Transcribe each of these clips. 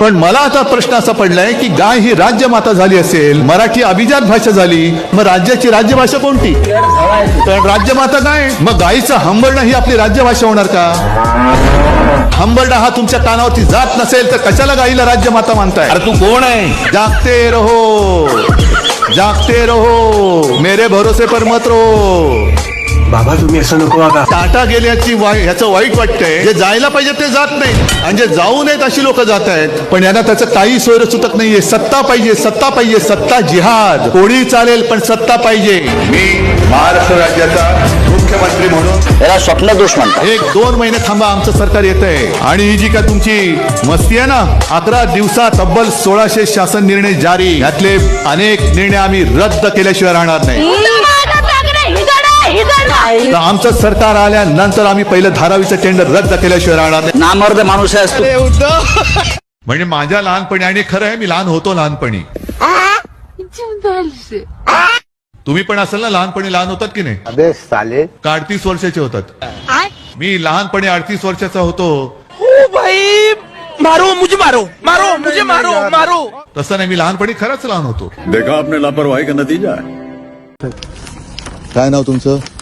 पण मला आता प्रश्न असा पडलाय की गाय ही राज्यमाता झाली असेल मराठी अभिजात भाषा झाली मग राज्याची राज्यभाषा कोणती? तर राज्यमाता गाय मग गायीचं हंबरणं ही आपली राज्यभाषा होणार का? हंबरडा हा तुमच्या कानावरती जात नसेल तर कशाला गाईला राज्यमाता मानताय? अरे तू कोण आहे? जागते रहो. जागते रहो. मेरे भरोसे पर मत रहो. बाबा तुम्ही असं नको आता टाटा गेल्याची वाई- ह्याचं वाईट वाटतंय. जे जायला पाहिजे ते जात नाही आणि जे जाऊ नयेत अशी लोक जात आहेत. पण यांना त्याचं काही सोयर सुटत नाहीये. सत्ता पाहिजे सत्ता पाहिजे सत्ता जिहाद. कोणी चालेल पण सत्ता पाहिजे. मी महाराष्ट्र राज्याचा मुख्यमंत्री म्हणून याला स्वप्न दोष म्हणतात. एक दोन महिने थांबा आमचं सरकार येत आहे आणि ही जी का तुमची मस्ती आहे ना अकरा दिवसात तब्बल सोळाशे शासन निर्णय जारी. यातले अनेक निर्णय आम्ही रद्द केल्याशिवाय राहणार नाही. तर आमचं सरकार आल्यानंतर आम्ही पहिलं धारावीचं टेंडर रद्द केल्याशिवाय राहणार नाही. नामर्द माणूस म्हणजे माझ्या लहानपणी आणि खरं आहे मी लहान होतो लहानपणी. तुम्ही पण असेल ना लहानपणी लहान होतात की नाही? अबे साले. का अडतीस वर्षाचे होतात. मी लहानपणी अडतीस वर्षाचा होतो. ओ भाई मारो मुझे मारो मारो मुझे मारो मारो. तसं नाही मी लहानपणी खरंच लहान होतो. देखा आपने लापरवाही का नतीजा? काय नाव तुमचं?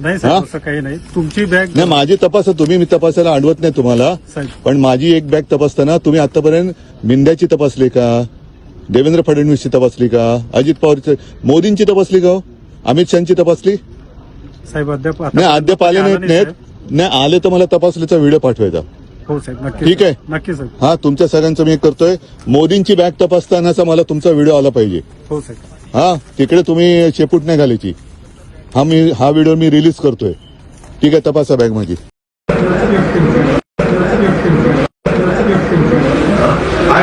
नाही साहेब हा? असं काही नाही. तुमची बॅग नाही माझी तपास तुम्ही मी तपासायला अडवत नाही तुम्हाला. साहेब. पण माझी एक बॅग तपासताना तुम्ही आतापर्यंत मिंद्याची तपासली का? देवेंद्र फडणवीसची तपासली का? अजित पवारची मोदींची तपासली का हो? अमित शहाची तपासली? साहेब अद्याप आता- नाही अद्याप आले आलं नाहीत नाही, नाहीत. साहेब. नाही आले तर मला तपासलीचा व्हिडिओ पाठवायचा. हो साहेब नक्की ठीक आहे. नक्की साहेब. हा तुमच्या सगळ्यांचं मी करतोय. मोदींची बॅग तपासतानाचा मला तुमचा व्हिडिओ आला पाहिजे. हो साहेब. हा तिकडे तुम्ही शेपूट नाही घालायची. हा मी हा व्हिडिओ मी रिलीज करतोय. ठीक आहे तपासा बॅग माझी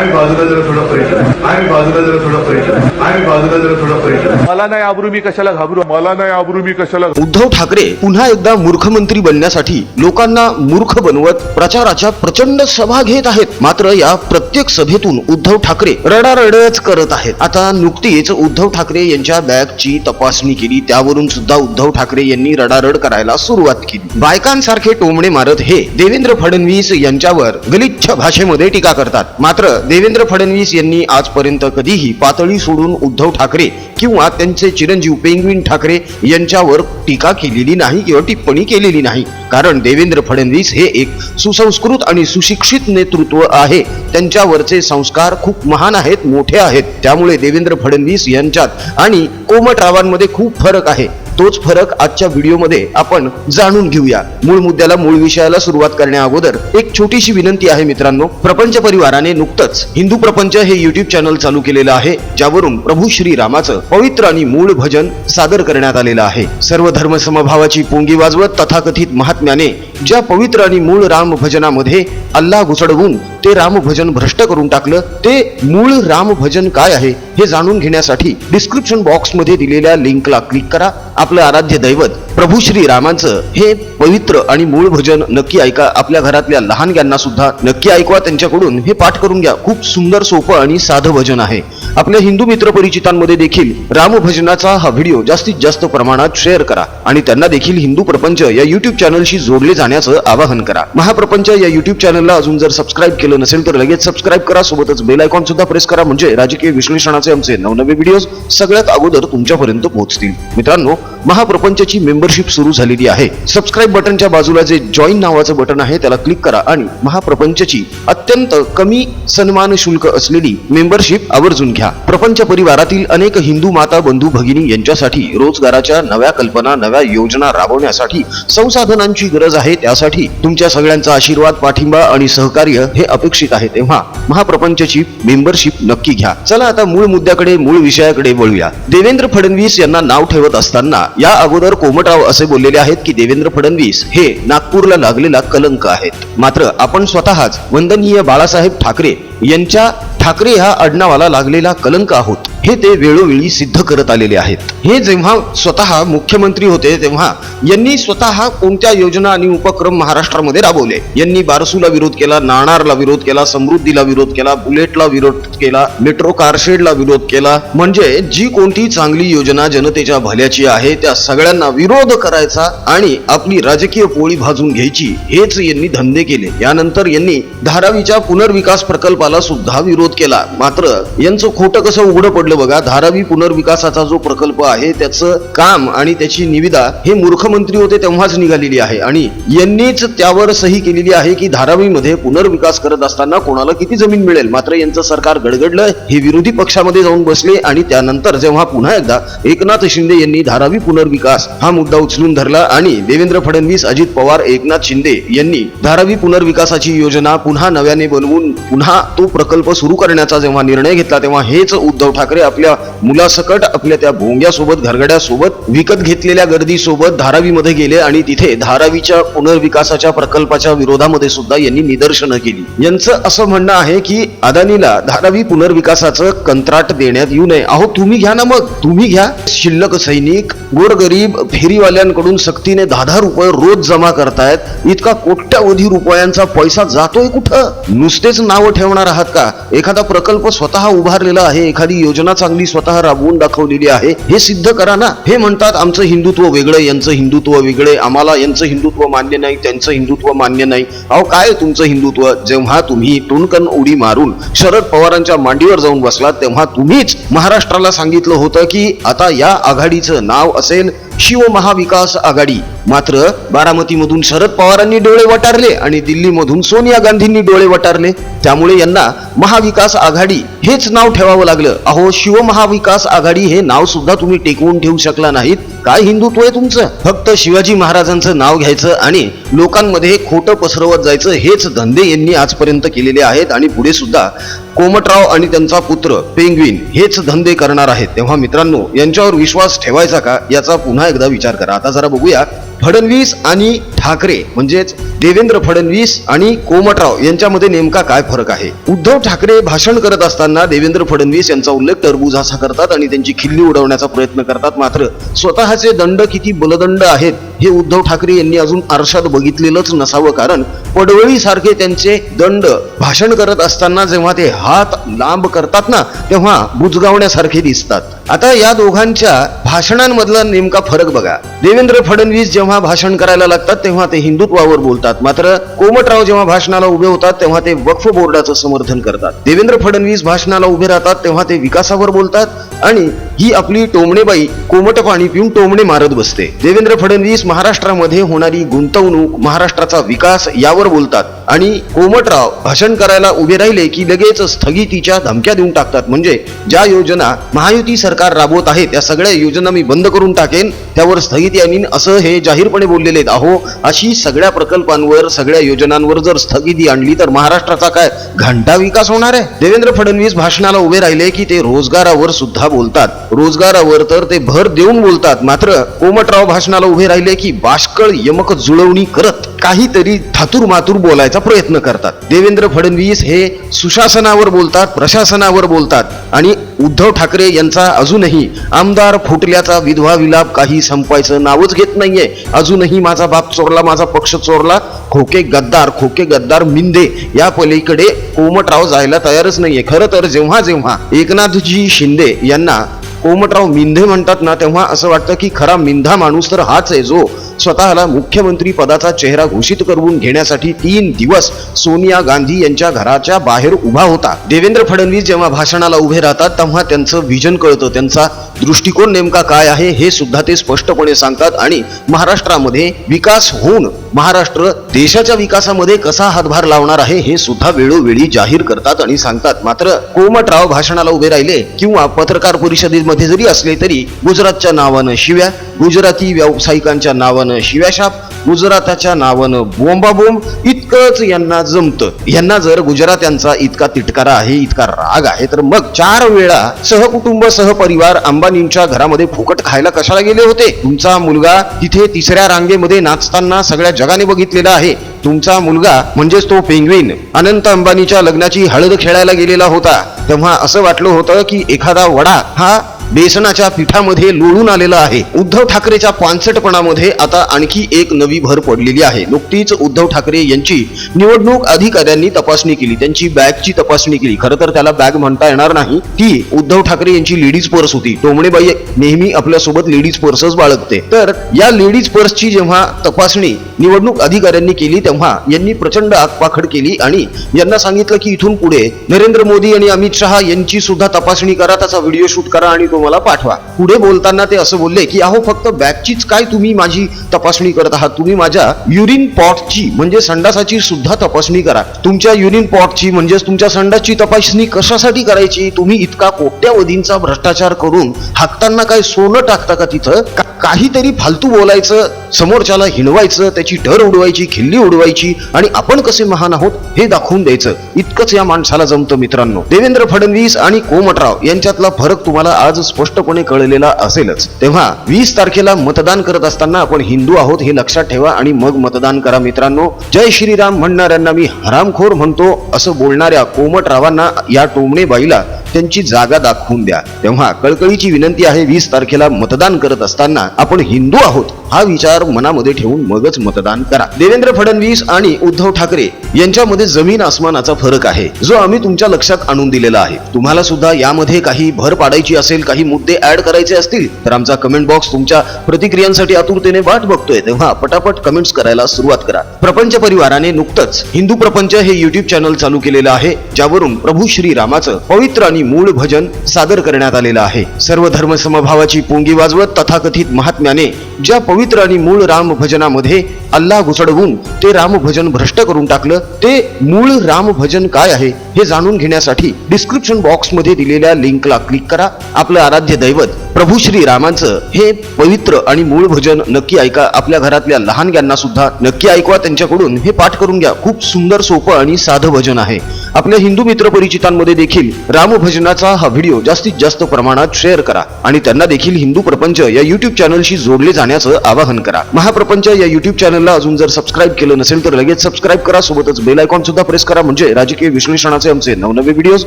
आम्ही बाजूला जरा थोडा परिचय आम्ही बाजूला जरा थोडा परिचय आम्ही बाजूला जरा थोडा परिचय मला नाही आबरू मी कशाला घाबरू? मला नाही आबरू मी कशाला उद्धव ठाकरे पुन्हा एकदा मूर्खमंत्री बनण्यासाठी लोकांना मूर्ख बनवत प्रचाराच्या प्रचंड सभा घेत आहेत. मात्र या प्रत्येक सभेतून उद्धव ठाकरे रडारडच करत आहेत. आता नुकतीच उद्धव ठाकरे यांच्या बॅगची तपासणी केली. त्यावरून सुद्धा उद्धव ठाकरे यांनी रडारड करायला सुरुवात केली. बायकांसारखे टोमणे मारत हे देवेंद्र फडणवीस यांच्यावर गलिच्छ भाषेमध्ये टीका करतात. मात्र देवेंद्र फडणवीस यांनी आजपर्यंत कधीही पातळी सोडून उद्धव ठाकरे किंवा त्यांचे चिरंजीव पेंग्विन ठाकरे यांच्यावर टीका केलेली नाही किंवा टिप्पणी केलेली नाही. कारण देवेंद्र फडणवीस हे एक सुसंस्कृत आणि सुशिक्षित नेतृत्व आहे. त्यांच्यावरचे संस्कार खूप महान आहेत मोठे आहेत. त्यामुळे देवेंद्र फडणवीस यांच्यात आणि कोमटरावांमध्ये खूप फरक आहे. तोच फरक आजच्या व्हिडिओमध्ये आपण जाणून घेऊया. मूळ मुद्द्याला मूळ विषयाला सुरुवात करण्या अगोदर एक छोटीशी विनंती आहे मित्रांनो. प्रपंच परिवाराने नुकतंच हिंदू प्रपंच हे युट्यूब चॅनल चालू केलेलं आहे ज्यावरून प्रभू श्री रामाचं पवित्र आणि मूळ भजन सादर करण्यात आलेलं आहे. सर्व धर्म समभावाची पोंगी वाजवत तथाकथित महात्म्याने ज्या पवित्र आणि मूळ राम भजनामध्ये अल्ला घुसडवून ते रामभजन भ्रष्ट करून टाकलं ते मूळ रामभजन काय आहे हे जाणून घेण्यासाठी डिस्क्रिप्शन बॉक्समध्ये दिलेल्या लिंकला क्लिक करा. आपलं आराध्य दैवत प्रभू श्री रामांचं हे पवित्र आणि मूळ भजन नक्की ऐका. आपल्या घरातल्या लहानग्यांना सुद्धा नक्की ऐकवा. त्यांच्याकडून हे पाठ करून घ्या. खूप सुंदर सोपं आणि साधं भजन आहे. आपल्या हिंदू मित्र परिचितांमध्ये देखील राम भजनाचा हा व्हिडिओ जास्तीत जास्त प्रमाणात शेअर करा आणि त्यांना देखील हिंदू प्रपंच या युट्यूब चॅनलशी जोडले जाण्याचं आवाहन करा. महाप्रपंच या युट्यूब चॅनलला अजून जर सबस्क्राईब केलं नसेल तर लगेच सबस्क्राईब करा. सोबतच बेल आयकॉन सुद्धा प्रेस करा. म्हणजे राजकीय विश्लेषणाचे आमचे नवनवे व्हिडिओ सगळ्यात अगोदर तुमच्यापर्यंत पोहोचतील. मित्रांनो महाप्रपंचची मेंबर मेंबरशिप सुरू झालेली आहे. सबस्क्राईब बटनच्या बाजूला जे जॉईन नावाचं बटन आहे त्याला क्लिक करा आणि महाप्रपंचची अत्यंत कमी सन्मान शुल्क असलेली मेंबरशिप आवर्जून घ्या. प्रपंच परिवारातील अनेक हिंदू माता बंधू भगिनी यांच्यासाठी रोजगाराच्या नव्या कल्पना नव्या योजना राबवण्यासाठी संसाधनांची गरज आहे. त्यासाठी तुमच्या सगळ्यांचा आशीर्वाद पाठिंबा आणि सहकार्य हे अपेक्षित आहे. तेव्हा महाप्रपंचची मेंबरशिप नक्की घ्या. चला आता मूळ मुद्द्याकडे मूळ विषयाकडे वळूया. देवेंद्र फडणवीस यांना नाव ठेवत असताना या अगोदर कोमटराव असे बोललेले आहेत की देवेंद्र फडणवीस हे नागपूरला लागलेला कलंक आहेत. मात्र आपण स्वतःच वंदनीय बाळासाहेब ठाकरे यांच्या ठाकरे ह्या आडनावाला लागलेला कलंक आहोत. हे ते वेळोवेळी सिद्ध करत आलेले आहेत. हे जेव्हा स्वतः मुख्यमंत्री होते तेव्हा यांनी स्वतः कोणत्या योजना आणि उपक्रम महाराष्ट्रामध्ये राबवले? यांनी बारसूला विरोध केला नाणारला विरोध केला समृद्धीला विरोध केला बुलेटला विरोध केला मेट्रो कारशेडला विरोध केला. म्हणजे जी कोणती चांगली योजना जनतेच्या भल्याची आहे त्या सगळ्यांना विरोध करायचा आणि आपली राजकीय पोळी भाजून घ्यायची हेच यांनी धंदे केले. यानंतर यांनी धारावीच्या पुनर्विकास प्रकल्पाला सुद्धा विरोध केला. मात्र यांचं खोटं कसं उघडं पडलं बघा धारावी पुनर्विकासाचा जो प्रकल्प आहे त्याचं काम आणि त्याची निविदा हे मूर्खमंत्री होते तेव्हाच निघालेली आहे. आणि यांनीच त्यावर सही केलेली आहे की धारावीमध्ये पुनर्विकास करत असताना कोणाला किती जमीन मिळेल? मात्र यांचं सरकार गडगडलं हे विरोधी पक्षामध्ये जाऊन बसले आणि त्यानंतर जेव्हा पुन्हा एकदा एकनाथ शिंदे यांनी धारावी पुनर्विकास हा मुद्दा उचलून धरला आणि देवेंद्र फडणवीस अजित पवार एकनाथ शिंदे यांनी धारावी पुनर्विकासाची योजना पुन्हा नव्याने बनवून पुन्हा तो प्रकल्प सुरू करण्याचा जेव्हा निर्णय घेतला तेव्हा हेच उद्धव ठाकरे आपल्या मुलासकट आपल्या त्या भोंग्यासोबत घरगड्यासोबत विकत घेतलेल्या गर्दीसोबत धारावीमध्ये गेले आणि तिथे धारावीच्या पुनर्विकासाच्या प्रकल्पाच्या विरोधामध्ये सुद्धा यांनी निदर्शनं केली. यांचं असं म्हणणं आहे की अदानीला धारावी पुनर्विकासाचं कंत्राट देण्यात येऊ नये. अहो तुम्ही घ्या ना मग. तुम्ही घ्या. शिल्लक सैनिक गोरगरीब फेरीवाल्यांकडून सक्तीने दहा दहा रुपये रोज जमा करतायत. इतका कोट्यावधी रुपयांचा पैसा जातोय कुठं? नुसतेच नावं ठेवणार आहात का? एखादा प्रकल्प स्वतः उभारलेला आहे एखादी योजना चांगली स्वतः राबवून दाखवलेली आहे हे सिद्ध करा ना. हे म्हणतात आमचं हिंदुत्व वेगळं यांचं हिंदुत्व वेगळे आम्हाला यांचं हिंदुत्व मान्य नाही त्यांचं हिंदुत्व मान्य नाही. अहो काय तुमचं हिंदुत्व? जेव्हा तुम्ही टुणकन उडी मारून शरद पवारांच्या मांडीवर जाऊन बसलात तेव्हा तुम्हीच महाराष्ट्राला सांगितलं होतं की आता या आघाडीचं नाव असेल शिवमहाविकास आघाडी. मात्र बारामतीमधून शरद पवारांनी डोळे वटारले आणि दिल्लीमधून सोनिया गांधींनी डोळे वटारले. त्यामुळे यांना महाविकास आघाडी हेच नाव ठेवावं लागलं. अहो शिवमहाविकास आघाडी हे नाव सुद्धा तुम्ही टेकवून ठेवू शकला नाहीत. काय हिंदुत्व आहे तुमचं? फक्त शिवाजी महाराजांचं नाव घ्यायचं आणि लोकांमध्ये खोटं पसरवत जायचं हेच धंदे यांनी आजपर्यंत केलेले आहेत आणि पुढे सुद्धा कोमटराव आणि त्यांचा पुत्र पेंग्विन हेच धंदे करणार आहेत. तेव्हा मित्रांनो यांच्यावर विश्वास ठेवायचा का? याचा पुन्हा एकदा विचार करा. आता जरा बघूया फडणवीस आणि ठाकरे म्हणजेच देवेंद्र फडणवीस आणि कोमटराव यांच्यामध्ये नेमका काय फरक आहे? उद्धव ठाकरे भाषण करत असताना देवेंद्र फडणवीस यांचा उल्लेख टरबूज असा करतात आणि त्यांची खिल्ली उडवण्याचा प्रयत्न करतात. मात्र स्वतःचे दंड किती बलदंड आहेत हे उद्धव ठाकरे यांनी अजून आरशात बघितलेलंच नसावं कारण पडवळी सारखे त्यांचे दंड भाषण करत असताना जेव्हा ते हात लांब करतात ना तेव्हा बुजगावण्यासारखे दिसतात. आता या दोघांच्या भाषणांमधला नेमका फरक बघा. देवेंद्र फडणवीस जेव्हा भाषण करायला लागतात तेव्हा ते हिंदुत्वावर बोलतात. मात्र कोमटराव जेव्हा भाषणाला उभे होतात तेव्हा ते वक्फ बोर्डाचं समर्थन करतात. देवेंद्र फडणवीस भाषणाला उभे राहतात तेव्हा ते विकासावर बोलतात आणि ही आपली टोमणेबाई कोमट पाणी पिऊन टोमणे मारत बसते. देवेंद्र फडणवीस महाराष्ट्रामध्ये होणारी गुंतवणूक महाराष्ट्राचा विकास यावर बोलतात. आणि कोमटराव भाषण करायला उभे राहिले की लगेच स्थगितीच्या धमक्या देऊन टाकतात. म्हणजे ज्या योजना महायुती सरकार राबवत आहे त्या सगळ्या योजना मी बंद करून टाकेन. त्यावर स्थगिती आणीन असं हे जाहीरपणे बोललेले आहेत. अहो अशी सगळ्या प्रकल्पांवर सगळ्या योजनांवर जर स्थगिती आणली तर महाराष्ट्राचा काय घंटा विकास होणार आहे? देवेंद्र फडणवीस भाषणाला उभे राहिले की ते रोजगारावर सुद्धा बोलतात. रोजगारावर तर ते भर देऊन बोलतात. मात्र कोमटराव भाषणाला उभे राहिले की बाष्कळ यमक जुळवणी करत काहीतरी थातूर मातूर बोलायचा प्रयत्न करतात. देवेंद्र फडणवीस हे सुशासनावर बोलतात प्रशासनावर बोलतात आणि उद्धव ठाकरे यांचा अजूनही आमदार फुटल्याचा विधवा विलाप काही संपायचं नावच घेत नाहीये. अजूनही माझा बाप चोरला माझा पक्ष चोरला. खोके गद्दार खोके गद्दार मिंदे या पलीकडे कोमटराव जायला तयारच नाहीये. खरं तर जेव्हा जेव्हा एकनाथजी शिंदे यांना कोमटराव मिंधे म्हणतात ना तेव्हा असं वाटतं की खरा मिंधा माणूस तर हाच आहे जो स्वतःला मुख्यमंत्री पदाचा चेहरा घोषित करून घेण्यासाठी तीन दिवस सोनिया गांधी यांच्या घराच्या बाहेर उभा होता. देवेंद्र फडणवीस जेव्हा भाषणाला उभे राहतात तेव्हा त्यांचं विजन कळतं. त्यांचा दृष्टिकोन नेमका काय आहे हे सुद्धा ते स्पष्टपणे सांगतात. आणि महाराष्ट्रामध्ये विकास होऊन महाराष्ट्र देशाच्या विकासामध्ये कसा हातभार लावणार आहे हे सुद्धा वेळोवेळी जाहीर करतात आणि सांगतात. मात्र कोमटराव भाषणाला उभे राहिले किंवा पत्रकार परिषदेमध्ये जरी असले तरी गुजरातच्या नावानं शिव्या गुजराती व्यावसायिकांच्या नावानं शिव्याशाप गुजराताच्या नावानं बोंबाबोंब इतकंच यांना जमतं. यांना जर गुजरात्यांचा इतका तिटकारा आहे इतका राग आहे तर मग चार वेळा सहकुटुंब सहपरिवार अंबानींच्या घरामध्ये फुकट खायला कशाला गेले होते? तुमचा मुलगा तिथे तिसऱ्या रांगेमध्ये नाचताना सगळ्या जगाने बघितलेला आहे. तुमचा मुलगा म्हणजेच तो पेंग्विन अनंत अंबानीच्या लग्नाची हळद खेळायला गेलेला होता. तेव्हा असं वाटलं होतं की एखादा वडा हा बेसनाच्या पिठामध्ये लोळून आलेला आहे. उद्धव ठाकरेच्या पानसटपणामध्ये आता आणखी एक नवी भर पडलेली आहे. नुकतीच उद्धव ठाकरे यांची निवडणूक अधिकाऱ्यांनी तपासणी केली. त्यांची बॅगची तपासणी केली. खरं तर त्याला बॅग म्हणता येणार नाही. ती उद्धव ठाकरे यांची लेडीज पर्स होती. टोमणेबाई नेहमी आपल्यासोबत लेडीज पर्सच बाळगते. तर या लेडीज पर्सची जेव्हा तपासणी निवडणूक अधिकाऱ्यांनी केली तेव्हा यांनी प्रचंड आगपाखड केली आणि यांना सांगितलं की इथून पुढे नरेंद्र मोदी आणि अमित शहा यांची सुद्धा तपासणी करा त्याचा व्हिडिओ शूट करा आणि तो मला पाठवा. पुढे बोलताना ते असं बोलले की अहो फक्त बॅगचीच काय तुम्ही माझी तपासणी करत आहात? तुम्ही माझ्या युरिन पॉटची म्हणजे संडासाची सुद्धा तपासणी करा. तुमच्या युरिन पॉटची म्हणजेच तुमच्या संडासची तपासणी कशासाठी करायची? तुम्ही इतका कोट्यावधींचा भ्रष्टाचार करून हाकताना काय सोनं टाकता का तिथं? काहीतरी फालतू बोलायचं समोरच्याला हिणवायचं त्याची डर उडवायची खिल्ली उडवायची आणि आपण कसे महान आहोत हे दाखवून द्यायचं. इतकंच या माणसाला जमतं मित्रांनो. देवेंद्र फडणवीस आणि कोमटराव यांच्यातला फरक तुम्हाला आज स्पष्टपणे कळलेला असेलच. तेव्हा वीस तारखेला मतदान करत असताना आपण हिंदू आहोत हे लक्षात ठेवा आणि मग मतदान करा मित्रांनो. जय श्रीराम म्हणणाऱ्यांना मी हरामखोर म्हणतो असं बोलणाऱ्या कोमटरावांना या टोमणे बाईला त्यांची जागा दाखवून द्या. तेव्हा कळकळीची विनंती आहे वीस तारखेला मतदान करत असताना आपण हिंदू आहोत हा विचार मनामध्ये ठेवून मगच मतदान करा. देवेंद्र फडणवीस आणि उद्धव ठाकरे यांच्यामध्ये जमीन आसमानाचा फरक आहे जो आम्ही तुमच्या लक्षात आणून दिलेला आहे. तुम्हाला सुद्धा यामध्ये काही भर पाडायची असेल काही मुद्दे ऍड करायचे असतील तर आमचा कमेंट बॉक्स तुमच्या प्रतिक्रियांसाठी आतुरतेने वाट बघतोय. तेव्हा पटापट कमेंट्स करायला सुरुवात करा. प्रपंच परिवाराने नुकतंच हिंदू प्रपंच हे युट्यूब चॅनल चालू केलेलं आहे ज्यावरून प्रभू श्री रामाचं पवित्र आणि मूळ भजन सादर करण्यात आलेलं आहे. सर्व धर्म समभावाची पोंगी वाजवत तथाकथित महात्म्याने ज्या पवित्र आणि मूळ राम भजनामध्ये अल्लाह घुसडवून ते राम भजन भ्रष्ट करून टाकलं ते मूळ राम भजन काय आहे? हे जाणून घेण्यासाठी डिस्क्रिप्शन बॉक्समध्ये दिलेल्या लिंकला क्लिक करा. आपलं आराध्य दैवत प्रभू श्री रामांचं हे पवित्र आणि मूळ भजन नक्की ऐका. आपल्या घरातल्या लहानग्यांना सुद्धा नक्की ऐकवा. त्यांच्याकडून हे पाठ करून घ्या. खूप सुंदर सोपं आणि साधं भजन आहे. आपल्या हिंदू मित्र परिचितांमध्ये देखील राम भजनाचा हा व्हिडिओ जास्तीत जास्त प्रमाणात शेअर करा आणि त्यांना देखील हिंदू प्रपंच या युट्यूब चॅनलशी जोडले जाण्याचं आवाहन करा. महाप्रपंच या युट्यूब चॅनलला अजून जर सबस्क्राईब केलं नसेल तर लगेच सबस्क्राईब करा. सोबतच बेल आयकॉन सुद्धा प्रेस करा. म्हणजे राजकीय विश्लेषणाचे आमचे नवनवे व्हिडिओज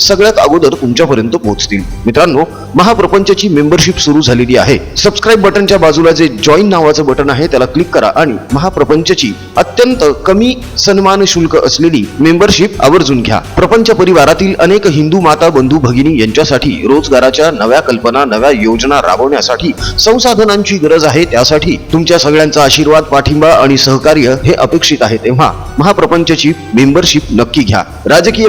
सगळ्यात अगोदर तुमच्यापर्यंत पोहोचतील. मित्रांनो महाप्रपंचची मेंबरशिप सुरू झालेली आहे. सबस्क्राईब बटनच्या बाजूला जे जॉईन नावाचं बटन आहे त्याला क्लिक करा आणि महाप्रपंचची अत्यंत कमी सन्मान शुल्क असलेली मेंबरशिप आवर्जून घ्या. प्रपंच परिवारातील अनेक हिंदू माता बंधू भगिनी यांच्यासाठी रोजगाराच्या नव्या कल्पना नव्या योजना राबवण्यासाठी संसाधनांची गरज आहे. त्यासाठी तुमच्या सगळ्यांचा आशीर्वाद पाठिंबा आणि सहकार्य हे अपेक्षित आहे. तेव्हा महाप्रपंचची मेंबरशिप नक्की घ्या. राजकीय